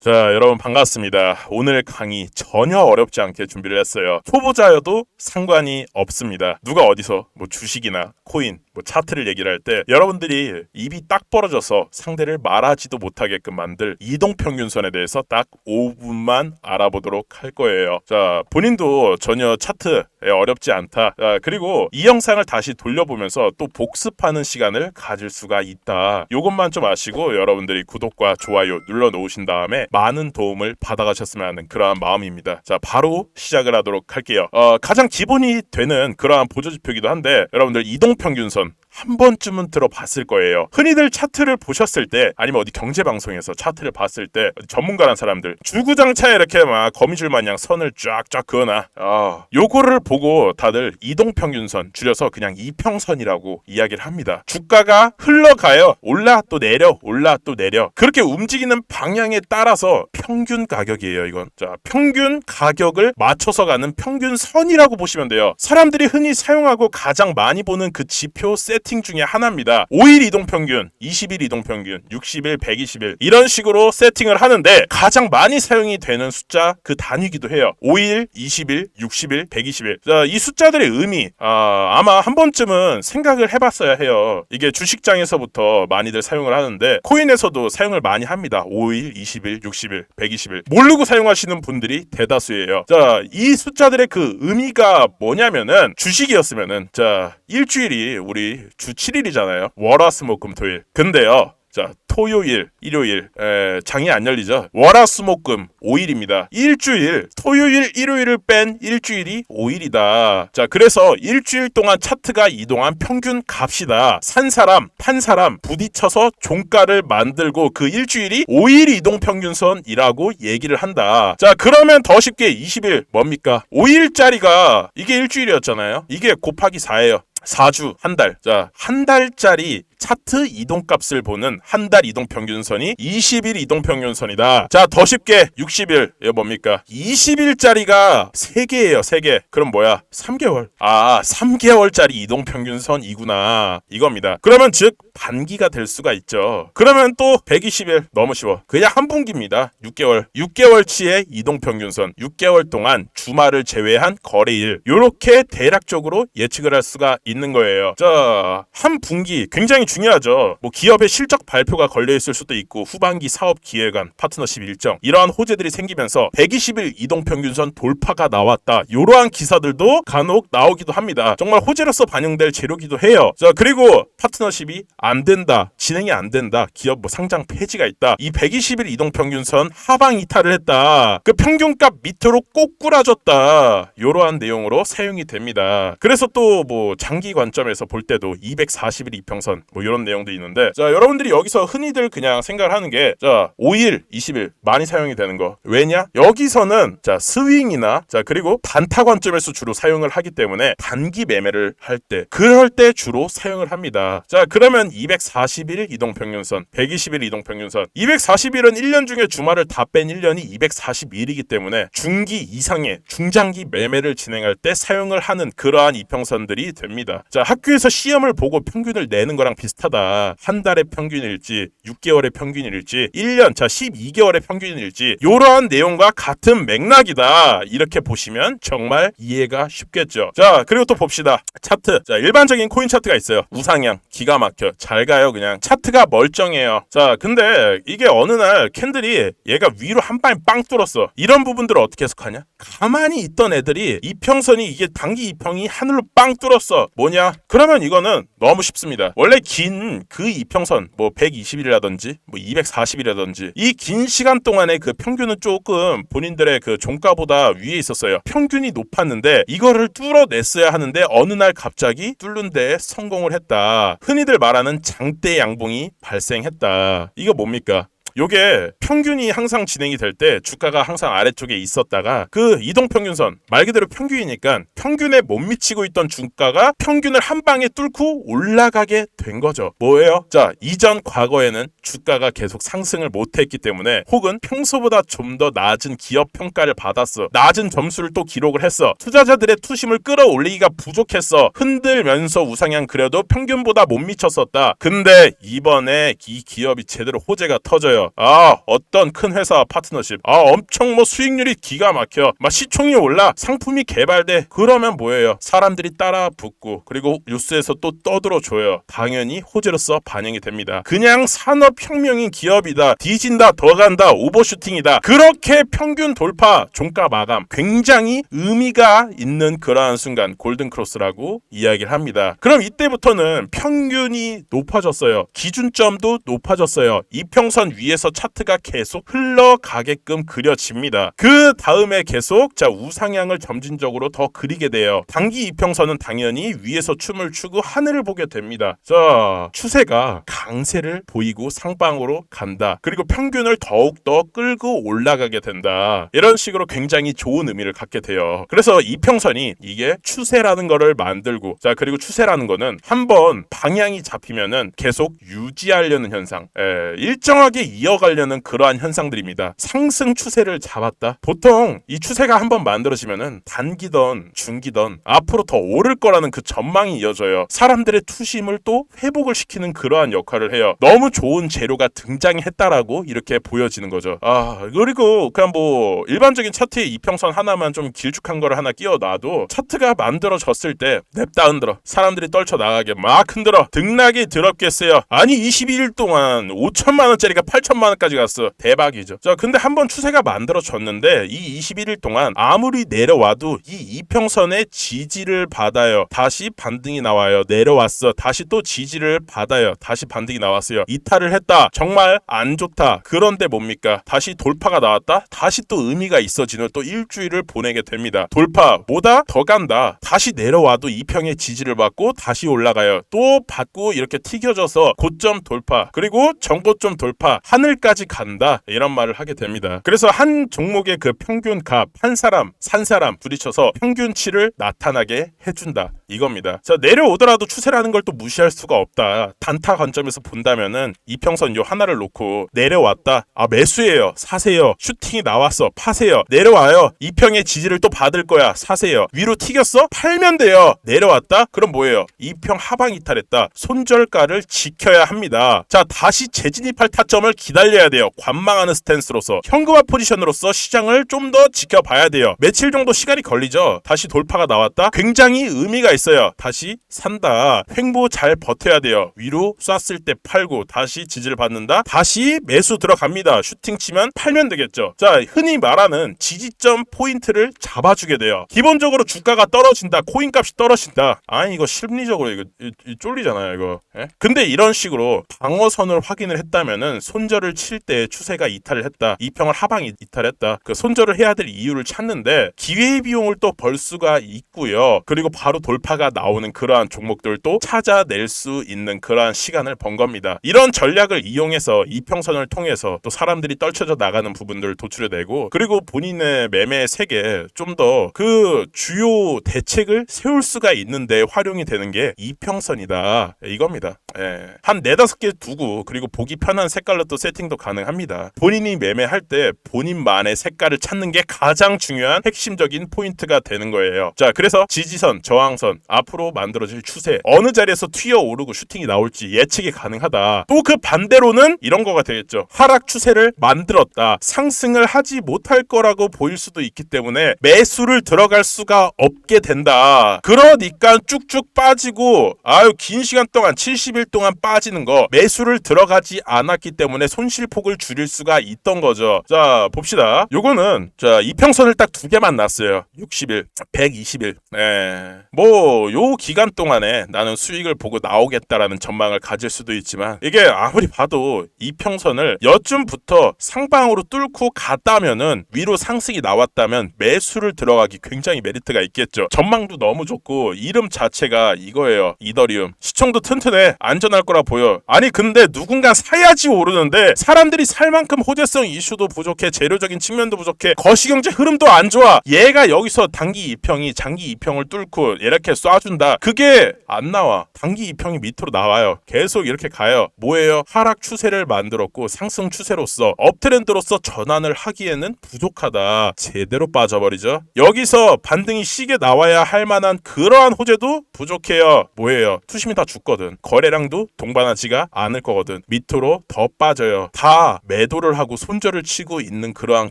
자, 여러분 반갑습니다. 오늘 강의 전혀 어렵지 않게 준비를 했어요. 초보자여도 상관이 없습니다. 누가 어디서 뭐 주식이나 코인, 뭐 차트를 얘기를 할 때 여러분들이 입이 딱 벌어져서 상대를 말하지도 못하게끔 만들 이동평균선에 대해서 딱 5분만 알아보도록 할 거예요. 자, 본인도 전혀 차트에 어렵지 않다. 자, 그리고 이 영상을 다시 돌려보면서 또 복습하는 시간을 가질 수가 있다. 요것만 좀 아시고 여러분들이 구독과 좋아요 눌러 놓으신 다음에 많은 도움을 받아가셨으면 하는 그러한 마음입니다. 자, 바로 시작을 하도록 할게요. 어, 가장 기본이 되는 그러한 보조지표이기도 한데 여러분들 이동평균선 한 번쯤은 들어봤을 거예요. 흔히들 차트를 보셨을 때 아니면 어디 경제 방송에서 차트를 봤을 때 전문가란 사람들 주구장창 이렇게 막 거미줄 마냥 선을 쫙쫙 그어놔. 아, 요거를 보고 다들 이동평균선 줄여서 그냥 이평선이라고 이야기를 합니다. 주가가 흘러가요. 올라 또 내려 올라 또 내려 그렇게 움직이는 방향에 따라서 평균 가격이에요. 이건 자 평균 가격을 맞춰서 가는 평균 선이라고 보시면 돼요. 사람들이 흔히 사용하고 가장 많이 보는 그 지표 세팅 중에 하나입니다. 5일 이동 평균, 20일 이동 평균, 60일, 120일 이런 식으로 세팅을 하는데 가장 많이 사용이 되는 숫자 그 단위기도 해요. 5일, 20일, 60일, 120일. 자, 이 숫자들의 의미 아, 아마 한 번쯤은 생각을 해봤어야 해요. 이게 주식장에서부터 많이들 사용을 하는데 코인에서도 사용을 많이 합니다. 5일, 20일, 60일, 120일 모르고 사용하시는 분들이 대다수예요. 자, 이 숫자들의 그 의미가 뭐냐면은 주식이었으면은 자 일주일이 우리 주 7일이잖아요. 월화수목금토일. 근데요. 자, 토요일, 일요일, 에, 장이 안 열리죠. 월화수목금 5일입니다. 일주일, 토요일, 일요일을 뺀 일주일이 5일이다. 자, 그래서 일주일 동안 차트가 이동한 평균 값이다. 산 사람, 탄 사람 부딪혀서 종가를 만들고 그 일주일이 5일 이동 평균선이라고 얘기를 한다. 자, 그러면 더 쉽게 20일 뭡니까? 5일짜리가 이게 일주일이었잖아요. 이게 곱하기 4예요. 4주, 한 달. 자, 한 달짜리 차트 이동값을 보는 한 달 이동 평균선이 20일 이동 평균선이다. 자, 더 쉽게 60일. 이거 뭡니까? 20일짜리가 3개예요, 3개. 그럼 뭐야? 3개월. 아, 3개월짜리 이동 평균선이구나. 이겁니다. 그러면 즉 반기가 될 수가 있죠. 그러면 또 120일 너무 쉬워. 그냥 한 분기입니다. 6개월. 6개월치의 이동 평균선. 6개월 동안 주말을 제외한 거래일. 요렇게 대략적으로 예측을 할 수가 있는 거예요. 자, 한 분기 굉장히 중요하죠. 뭐 기업의 실적 발표가 걸려 있을 수도 있고 후반기 사업 기획안, 파트너십 일정 이러한 호재들이 생기면서 120일 이동 평균선 돌파가 나왔다. 이러한 기사들도 간혹 나오기도 합니다. 정말 호재로서 반영될 재료기도 해요. 자, 그리고 파트너십이 안 된다. 진행이 안 된다. 기업 뭐 상장 폐지가 있다. 이 120일 이동 평균선 하방 이탈을 했다. 그 평균값 밑으로 꼭 꾸라졌다. 이러한 내용으로 사용이 됩니다. 그래서 또 뭐 장기 관점에서 볼 때도 240일 이평선 뭐 이런 내용도 있는데 자 여러분들이 여기서 흔히들 그냥 생각을 하는 게 자 5일 20일 많이 사용이 되는 거. 왜냐? 여기서는 자 스윙이나 자 그리고 단타 관점에서 주로 사용을 하기 때문에 단기 매매를 할 때 그럴 때 주로 사용을 합니다. 자 그러면 241일 이동 평균선 120일 이동 평균선. 240일은 1년 중에 주말을 다 뺀 1년이 241이기 때문에 중기 이상의 중장기 매매를 진행할 때 사용을 하는 그러한 이평선들이 됩니다. 자 학교에서 시험을 보고 평균을 내는 거랑 비슷 하다. 한 달의 평균일지, 6개월의 평균일지, 1년, 자 12개월의 평균일지 이러한 내용과 같은 맥락이다. 이렇게 보시면 정말 이해가 쉽겠죠. 자 그리고 또 봅시다. 차트. 자 일반적인 코인 차트가 있어요. 우상향, 기가 막혀, 잘 가요 그냥. 차트가 멀쩡해요. 자 근데 이게 어느 날 캔들이 얘가 위로 한발빵 뚫었어. 이런 부분들을 어떻게 해석하냐? 가만히 있던 애들이 이평선이 이게 단기 이평이 하늘로 빵 뚫었어. 뭐냐? 그러면 이거는 너무 쉽습니다. 원래 긴 그 이평선 뭐 120일이라든지 뭐 240일이라든지 이 긴 시간 동안의 그 평균은 조금 본인들의 그 종가보다 위에 있었어요. 평균이 높았는데 이거를 뚫어냈어야 하는데 어느 날 갑자기 뚫는 데 성공을 했다. 흔히들 말하는 장대 양봉이 발생했다. 이거 뭡니까? 요게 평균이 항상 진행이 될 때 주가가 항상 아래쪽에 있었다가 그 이동평균선 말 그대로 평균이니까 평균에 못 미치고 있던 주가가 평균을 한 방에 뚫고 올라가게 된 거죠. 뭐예요? 자 이전 과거에는 주가가 계속 상승을 못했기 때문에 혹은 평소보다 좀 더 낮은 기업 평가를 받았어. 낮은 점수를 또 기록을 했어. 투자자들의 투심을 끌어올리기가 부족했어. 흔들면서 우상향 그래도 평균보다 못 미쳤었다. 근데 이번에 이 기업이 제대로 호재가 터져요. 아 어떤 큰 회사와 파트너십. 아 엄청 뭐 수익률이 기가 막혀. 막 시총이 올라 상품이 개발돼. 그러면 뭐예요? 사람들이 따라 붙고 그리고 뉴스에서 또 떠들어 줘요. 당연히 호재로서 반영이 됩니다. 그냥 산업혁명인 기업이다. 뒤진다, 더 간다, 오버슈팅이다. 그렇게 평균 돌파, 종가 마감 굉장히 의미가 있는 그러한 순간 골든크로스라고 이야기를 합니다. 그럼 이때부터는 평균이 높아졌어요. 기준점도 높아졌어요. 이평선 위에 서 차트가 계속 흘러가게끔 그려집니다. 그 다음에 계속 자 우상향을 점진적으로 더 그리게 돼요. 단기 이평선은 당연히 위에서 춤을 추고 하늘을 보게 됩니다. 자 추세가 강세를 보이고 상방으로 간다. 그리고 평균을 더욱더 끌고 올라가게 된다. 이런 식으로 굉장히 좋은 의미를 갖게 돼요. 그래서 이평선이 이게 추세라는 거를 만들고 자 그리고 추세라는 거는 한번 방향이 잡히면은 계속 유지하려는 현상, 예, 일정하게 이어가려는 그러한 현상들입니다. 상승 추세를 잡았다. 보통 이 추세가 한번 만들어지면은 단기던 중기던 앞으로 더 오를 거라는 그 전망이 이어져요. 사람들의 투심을 또 회복을 시키는 그러한 역할을 해요. 너무 좋은 재료가 등장했다라고 이렇게 보여지는 거죠. 아 그리고 그냥 뭐 일반적인 차트의 이평선 하나만 좀 길쭉한 거를 하나 끼워 놔도 차트가 만들어졌을 때 냅다 흔들어 사람들이 떨쳐 나가게 막 흔들어 등락이 더럽겠어요. 아니 22일 동안 5천만 원짜리가 8천 만 원까지 갔어. 대박이죠. 자 근데 한 번 추세가 만들어졌는데 이 21일 동안 아무리 내려와도 이 이평선의 지지를 받아요. 다시 반등이 나와요. 내려왔어. 다시 또 지지를 받아요. 다시 반등이 나왔어요. 이탈을 했다. 정말 안 좋다. 그런데 뭡니까? 다시 돌파가 나왔다. 다시 또 의미가 있어지는 또 일주일을 보내게 됩니다. 돌파 뭐다? 더 간다. 다시 내려와도 이평의 지지를 받고 다시 올라가요. 또 받고 이렇게 튀겨져서 고점 돌파 그리고 정고점 돌파 하늘까지 간다 이런 말을 하게 됩니다. 그래서 한 종목의 그 평균 값 한 사람 산 사람 부딪혀서 평균치를 나타나게 해준다 이겁니다. 자 내려오더라도 추세라는 걸 또 무시할 수가 없다. 단타 관점에서 본다면은 이평선 요 하나를 놓고 내려왔다. 아 매수예요. 사세요. 슈팅이 나왔어. 파세요. 내려와요. 이평의 지지를 또 받을 거야. 사세요. 위로 튀겼어? 팔면 돼요. 내려왔다? 그럼 뭐예요? 이평 하방 이탈했다. 손절가를 지켜야 합니다. 자 다시 재진입할 타점을 기 다려야 돼요. 관망하는 스탠스로서 현금화 포지션으로서 시장을 좀 더 지켜봐야 돼요. 며칠 정도 시간이 걸리죠. 다시 돌파가 나왔다. 굉장히 의미가 있어요. 다시 산다. 횡보 잘 버텨야 돼요. 위로 쐈을 때 팔고 다시 지지를 받는다. 다시 매수 들어갑니다. 슈팅 치면 팔면 되겠죠. 자 흔히 말하는 지지점 포인트를 잡아주게 돼요. 기본적으로 주가가 떨어진다. 코인 값이 떨어진다. 아니 이거 심리적으로 이거 이- 이 쫄리잖아요 이거. 예? 근데 이런 식으로 방어선을 확인을 했다면은 손절 을 칠 때 추세가 이탈을 했다. 이 평을 하방 이- 이탈했다. 그 손절을 해야 될 이유를 찾는데 기회 비용을 또 벌 수가 있고요. 그리고 바로 돌파가 나오는 그러한 종목들도 찾아낼 수 있는 그러한 시간을 번 겁니다. 이런 전략을 이용해서 이평선을 통해서 또 사람들이 떨쳐져 나가는 부분들을 도출해내고 그리고 본인의 매매 세계 좀더 그 주요 대책을 세울 수가 있는데 활용이 되는 게 이평선이다. 이겁니다. 예. 한 네다섯 개 두고 그리고 보기 편한 색깔로 또 세 팅도 가능합니다. 본인이 매매할 때 본인만의 색깔을 찾는 게 가장 중요한 핵심적인 포인트가 되는 거예요. 자, 그래서 지지선, 저항선, 앞으로 만들어질 추세, 어느 자리에서 튀어 오르고 슈팅이 나올지 예측이 가능하다. 또 그 반대로는 이런 거가 되겠죠. 하락 추세를 만들었다. 상승을 하지 못할 거라고 보일 수도 있기 때문에 매수를 들어갈 수가 없게 된다. 그러니까 쭉쭉 빠지고 아유 긴 시간 동안 70일 동안 빠지는 거 매수를 들어가지 않았기 때문에 손실폭을 줄일 수가 있던 거죠. 자 봅시다. 요거는 자 이평선을 딱 두 개만 놨어요. 60일, 120일. 네. 뭐요 기간 동안에 나는 수익을 보고 나오겠다라는 전망을 가질 수도 있지만 이게 아무리 봐도 이평선을 여쯤부터 상방으로 뚫고 갔다면은 위로 상승이 나왔다면 매수를 들어가기 굉장히 메리트가 있겠죠. 전망도 너무 좋고 이름 자체가 이거예요. 이더리움. 시청도 튼튼해. 안전할 거라 보여. 아니 근데 누군가 사야지 오르는데 사람들이 살 만큼 호재성 이슈도 부족해. 재료적인 측면도 부족해. 거시경제 흐름도 안 좋아. 얘가 여기서 단기 이평이 장기 이평을 뚫고 이렇게 쏴준다. 그게 안 나와. 단기 이평이 밑으로 나와요. 계속 이렇게 가요. 뭐예요? 하락 추세를 만들었고 상승 추세로서 업트렌드로서 전환을 하기에는 부족하다. 제대로 빠져버리죠. 여기서 반등이 시게 나와야 할 만한 그러한 호재도 부족해요. 뭐예요? 투심이 다 죽거든. 거래량도 동반하지가 않을 거거든. 밑으로 더 빠져요. 거예요. 다 매도를 하고 손절을 치고 있는 그러한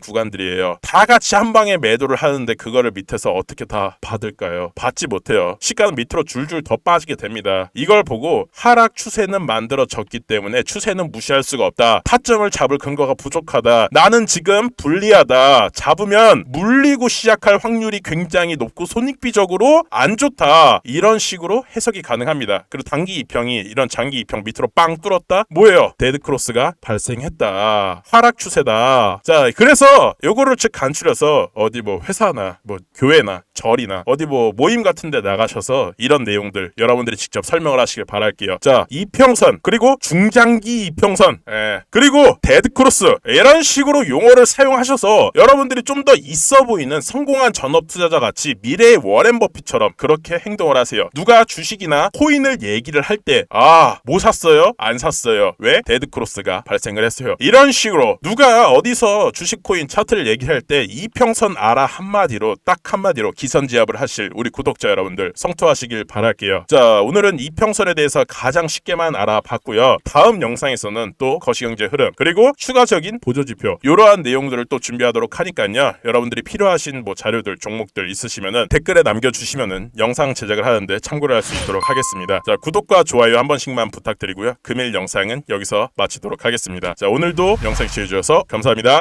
구간들이에요. 다 같이 한 방에 매도를 하는데 그거를 밑에서 어떻게 다 받을까요? 받지 못해요. 시가는 밑으로 줄줄 더 빠지게 됩니다. 이걸 보고 하락 추세는 만들어졌기 때문에 추세는 무시할 수가 없다. 타점을 잡을 근거가 부족하다. 나는 지금 불리하다. 잡으면 물리고 시작할 확률이 굉장히 높고 손익비적으로 안 좋다. 이런 식으로 해석이 가능합니다. 그리고 단기 이평이 이런 장기 이평 밑으로 빵 뚫었다. 뭐예요? 데드 크로스가 발생했다. 하락 추세다. 자, 그래서 요거를 즉 간추려서 어디 뭐 회사나 뭐 교회나 절이나 어디 뭐 모임 같은 데 나가셔서 이런 내용들 여러분들이 직접 설명을 하시길 바랄게요. 자, 이평선 그리고 중장기 이평선 예. 그리고 데드 크로스 이런 식으로 용어를 사용하셔서 여러분들이 좀 더 있어 보이는 성공한 전업 투자자 같이 미래의 워렌 버핏처럼 그렇게 행동을 하세요. 누가 주식이나 코인을 얘기를 할 때 아, 뭐 샀어요? 안 샀어요. 왜? 데드 크로스가 발 생을 했어요. 이런 식으로 누가 어디서 주식 코인 차트를 얘기할 때 이평선 알아 한마디로 딱 한마디로 기선지압을 하실 우리 구독자 여러분들 성투하시길 바랄게요. 자, 오늘은 이평선에 대해서 가장 쉽게만 알아봤고요. 다음 영상에서는 또 거시경제 흐름 그리고 추가적인 보조지표 이러한 내용들을 또 준비하도록 하니까요. 여러분들이 필요하신 뭐 자료들 종목들 있으시면은 댓글에 남겨주시면은 영상 제작을 하는데 참고를 할 수 있도록 하겠습니다. 자, 구독과 좋아요 한 번씩만 부탁드리고요. 금일 영상은 여기서 마치도록 하겠습니다. 자, 오늘도 영상 시청해주셔서 감사합니다.